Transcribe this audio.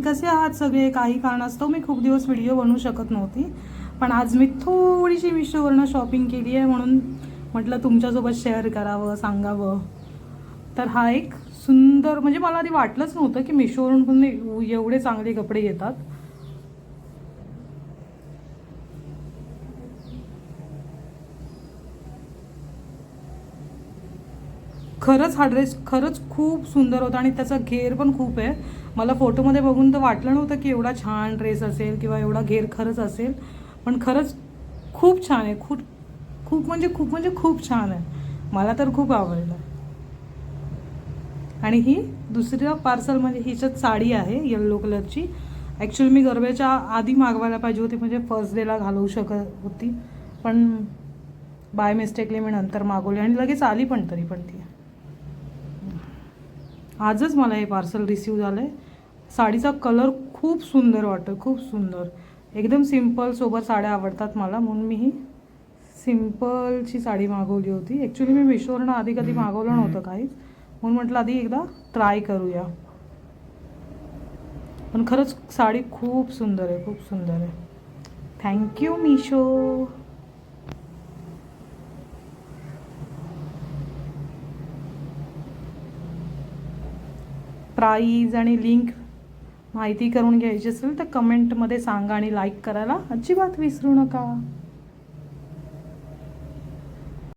कसे आहात सगळे? काही कारणास्तव मी खूप दिवस व्हिडिओ बनवू शकत नव्हती. पण आज मी थोडीशी मिशोवरनं शॉपिंग केली आहे म्हणून म्हटलं तुमच्यासोबत शेअर करावं सांगावं. तर हा एक सुंदर म्हणजे मला आधी वाटलंच नव्हतं की मिशोवरून पण एवढे चांगले कपडे येतात. खरंच हा ड्रेस खरंच खूप सुंदर होता आणि त्याचा घेर पण खूप आहे. मला फोटोमध्ये बघून तर वाटलं नव्हतं की एवढा छान ड्रेस असेल किंवा एवढा घेर खरंच असेल. पण खरंच खूप छान आहे. खूप खूप म्हणजे खूप म्हणजे खूप छान आहे. मला तर खूप आवडलं. आणि ही दुसऱ्या म्हणजे हिच्यात साडी आहे येल्लो कलरची ॲक्च्युली मी गरब्याच्या आधी मागवायला पाहिजे होती म्हणजे फर्स्ट डेला घालवू शकत होती. पण बाय मिस्टेकली मी नंतर मागवली आणि लगेच आली पण तरी पण ती. आजच मला हे पार्सल रिसीव झालं आहे साडीचा कलर खूप सुंदर वाटतो खूप सुंदर. एकदम सिंपल सोबत साड्या आवडतात मला म्हणून मी ही सिम्पलची साडी मागवली होती. ॲक्च्युली मी मिशोवरनं आधी कधी मागवलं नव्हतं काहीच. म्हणून म्हटलं आधी एकदा ट्राय करूया. पण खरंच साडी खूप सुंदर आहे खूप सुंदर आहे. थँक्यू मिशो प्राईज आणि लिंक माहिती करून घ्यायची असेल तर कमेंटमध्ये सांगा आणि लाईक करायला. अजिबात विसरू नका.